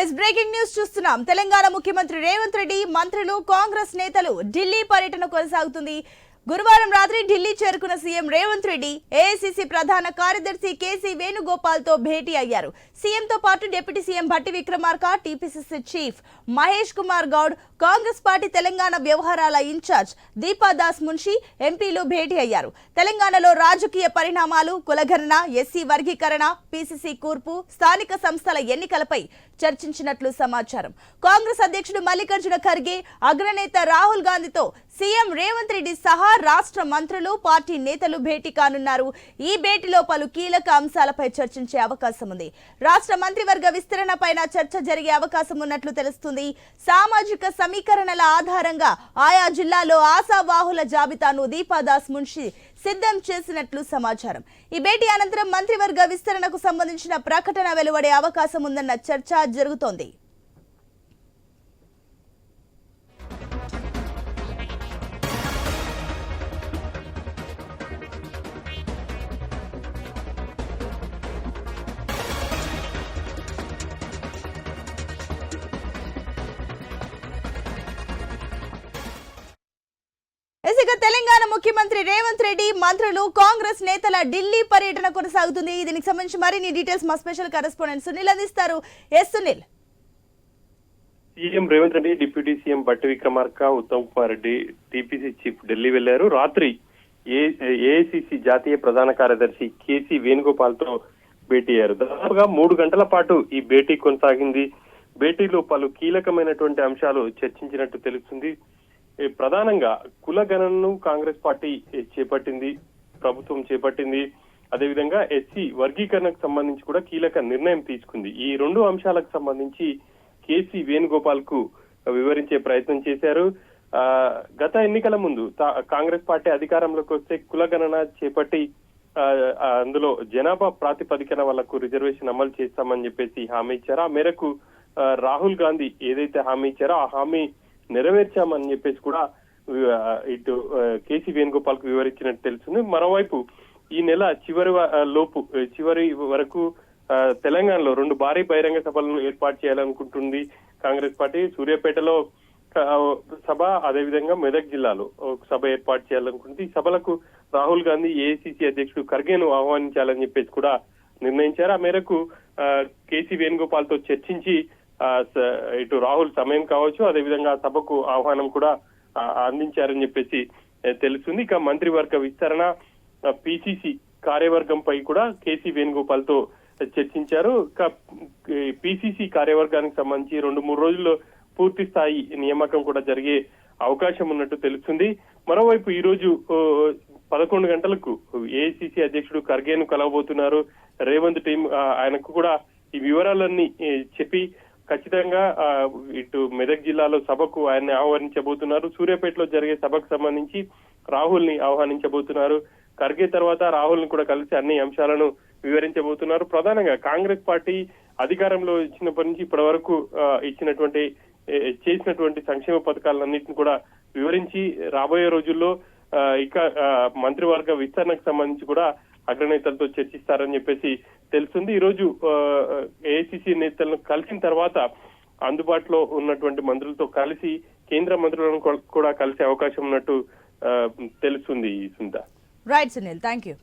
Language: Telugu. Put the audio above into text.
ఎస్ బ్రేకింగ్ న్యూస్ చూస్తున్నాం. తెలంగాణ ముఖ్యమంత్రి రేవంత్ రెడ్డి మంత్రులు కాంగ్రెస్ నేతలు ఢిల్లీ పర్యటన కొనసాగుతుంది. గురువారం రాత్రి ఢిల్లీ చేరుకున్న సీఎం రేవంత్ రెడ్డి ఏఐసిసి ప్రధాన కార్యదర్శి కేసీ వేణుగోపాల్తో భేటీ అయ్యారు. సీఎంతో పాటు deputy CM Bhatti Vikramarka TPCC chief Mahesh Kumar Goud Congress party Telangana వ్యవహారాల ఇన్ఛార్జ్ దీపాదాస్ మున్షి ఎంపీలు భేటీ అయ్యారు. తెలంగాణలో రాజకీయ పరిణామాలు కులగణన ఎస్సీ వర్గీకరణ పీసీసీ కూర్పు స్థానిక సంస్థల ఎన్నికలపై చర్చించినట్లు సమాచారం. కాంగ్రెస్ అధ్యక్షుడు మల్లికార్జున ఖర్గే అగ్రనేత రాహుల్ గాంధీతో సీఎం రేవంత్ రెడ్డి సహా రాష్ట్ర మంత్రులు పార్టీ నేతలు భేటీ కానున్నారు. ఈ భేటీలో పలు కీలక అంశాలపై చర్చించే అవకాశం ఉంది. రాష్ట్ర మంత్రివర్గ విస్తరణ పైన చర్చ జరిగే అవకాశం ఉన్నట్లు తెలుస్తుంది. సామాజిక సమీకరణల ఆధారంగా ఆయా జిల్లాలో ఆశావాహుల జాబితాను దీపాదాస్ మున్షి సిద్ధం చేసినట్లు సమాచారం. ఈ భేటీ అనంతరం మంత్రివర్గ విస్తరణకు సంబంధించిన ప్రకటన వెలువడే అవకాశం ఉందన్న చర్చ జరుగుతోంది. ముఖ్యమంత్రి రేవంత్ రెడ్డి మంత్రులు కాంగ్రెస్ నేతల ఢిల్లీ పర్యటన కొనసాగుతుంది. దీనికి సంబంధించి మరిన్ని డీటెయిల్స్ మా స్పెషల్ కరెస్పాండెంట్ సునీల్ అందిస్తారు. S Sunil. CM Revanth Reddy deputy CM Batti Vikramarka Uttam Kumar Reddy TPC chief Delhi వెళ్ళారు రాత్రి ఏఐసిసి జాతీయ ప్రధాన కార్యదర్శి కేసీ వేణుగోపాల్తో భేటీ అయ్యారు. దాదాపుగా మూడు గంటల పాటు ఈ భేటీ కొనసాగింది. భేటీలో పలు కీలకమైనటువంటి అంశాలు చర్చించినట్టు తెలుస్తుంది. ప్రధానంగా కుల గణనను కాంగ్రెస్ పార్టీ చేపట్టింది ప్రభుత్వం చేపట్టింది. అదేవిధంగా ఎస్సీ వర్గీకరణకు సంబంధించి కూడా కీలక నిర్ణయం తీసుకుంది. ఈ రెండు అంశాలకు సంబంధించి కేసీ వేణుగోపాల్కు వివరించే ప్రయత్నం చేశారు. ఆ, గత ఎన్నికల ముందు తా- కాంగ్రెస్ పార్టీ అధికారంలోకి వస్తే కులగణన చేపట్టి ఆ, అందులో జనాభా ప్రాతిపదికన వాళ్ళకు రిజర్వేషన్ అమలు చేస్తామని చెప్పేసి హామీ ఇచ్చారు. ఆ మేరకు రాహుల్ గాంధీ ఏదైతే హామీ ఇచ్చారో ఆ హామీ నెరవేర్చామని చెప్పేసి కూడా ఇటు కేసీ వేణుగోపాల్కు వివరించినట్టు తెలుస్తుంది. మరోవైపు ఈ నెల చివరి లోపు చివరి వరకు తెలంగాణలో రెండు భారీ బహిరంగ సభలను ఏర్పాటు చేయాలనుకుంటుంది కాంగ్రెస్ పార్టీ. సూర్యాపేటలో సభ అదేవిధంగా మెదక్ జిల్లాలో ఒక సభ ఏర్పాటు చేయాలనుకుంటుంది. ఈ సభలకు రాహుల్ గాంధీ ఏఐసిసి అధ్యక్షుడు ఖర్గేను ఆహ్వానించాలని చెప్పేసి కూడా నిర్ణయించారు. ఆ మేరకు ఆ, కేసీ వేణుగోపాల్తో చర్చించి Uh, ఇటు రాహుల్ సమయం కావచ్చు అదేవిధంగా ఆ సభకు ఆహ్వానం కూడా అందించారని చెప్పేసి తెలుస్తుంది. ఇక మంత్రివర్గ విస్తరణ పిసిసి కార్యవర్గంపై కూడా కేసీ వేణుగోపాల్తో చర్చించారు. ఇక పిసిసి కార్యవర్గానికి సంబంధించి రెండు మూడు రోజుల్లో పూర్తి స్థాయి నియామకం కూడా జరిగే అవకాశం ఉన్నట్టు తెలుస్తుంది. మరోవైపు ఈ రోజు పదకొండు గంటలకు ఏఐసిసి అధ్యక్షుడు ఖర్గేను కలవబోతున్నారు. రేవంత్ టీం ఆయనకు కూడా ఈ వివరాలన్నీ చెప్పి ఖచ్చితంగా ఆ, ఇటు మెదక్ జిల్లాలో సభకు ఆయన్ని ఆహ్వానించబోతున్నారు. సూర్యాపేటలో జరిగే సభకు సంబంధించి రాహుల్ని ఆహ్వానించబోతున్నారు. ఖర్గే తర్వాత రాహుల్ని కూడా కలిసి అన్ని అంశాలను వివరించబోతున్నారు. ప్రధానంగా కాంగ్రెస్ పార్టీ అధికారంలో ఇచ్చినప్పటి నుంచి ఇప్పటి వరకు ఇచ్చినటువంటి చేసినటువంటి సంక్షేమ పథకాలన్నింటిని కూడా వివరించి రాబోయే రోజుల్లో ఇక ఆ, మంత్రివర్గ విస్తరణకు సంబంధించి కూడా అగ్రనేతలతో చర్చిస్తారని చెప్పేసి తెలుస్తుంది. ఈ రోజు ఏఐసిసి నేతలను కలిసిన తర్వాత అందుబాటులో ఉన్నటువంటి మంత్రులతో కలిసి కేంద్ర మంత్రులను కూడా కలిసే అవకాశం ఉన్నట్టు ఆ, తెలుస్తుంది సుందా రైట్ సునీల్ థ్యాంక్ యూ